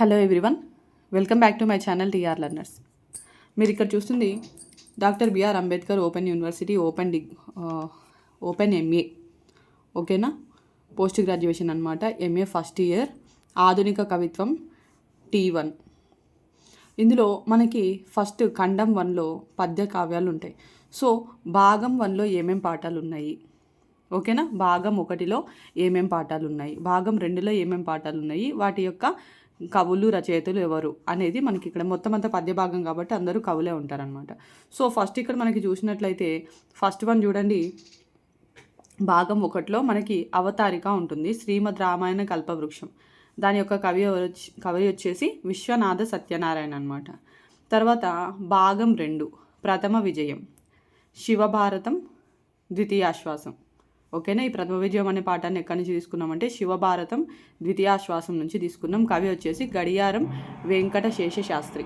Hello everyone welcome back to my channel TR learners మీరు ఇక్కడ చూస్తుంది doctor BR Ambedkar open university open D open MA ఓకేనా? Post graduation అనమాట MA first year ఆధునిక కవిత్వం tea one ఇందులో మనకి ఫస్ట్ ఖండం వన్లో పద్య కావ్యాలు ఉంటాయి. సో భాగం వన్లో ఏమేం పాఠాలు ఉన్నాయి? ఓకేనా? భాగం ఒకటిలో ఏమేం పాఠాలు ఉన్నాయి? భాగం రెండులో ఏమేం పాఠాలు ఉన్నాయి? వాటి యొక్క కవులు రచయితలు ఎవరు అనేది మనకి ఇక్కడ మొత్తం అంతా పద్య భాగం కాబట్టి అందరూ కవులే ఉంటారనమాట సో ఫస్ట్ ఇక్కడ మనకి చూసినట్లయితే ఫస్ట్ వన్ చూడండి. భాగం ఒకటిలో మనకి అవతారిక ఉంటుంది. శ్రీమద్ రామాయణ కల్పవృక్షం. దాని యొక్క కవి కవి వచ్చేసి విశ్వనాథ సత్యనారాయణ అనమాట తర్వాత భాగం రెండు ప్రథమ విజయం. శివభారతం ద్వితీయాశ్వాసం. ఓకేనా? ఈ ప్రథమ విజయం అనే పాఠాన్ని ఎక్కడి నుంచి తీసుకున్నామంటే శివభారతం ద్వితీయాశ్వాసం నుంచి తీసుకున్నాం. కవి వచ్చేసి గడియారం వెంకట శేష శాస్త్రి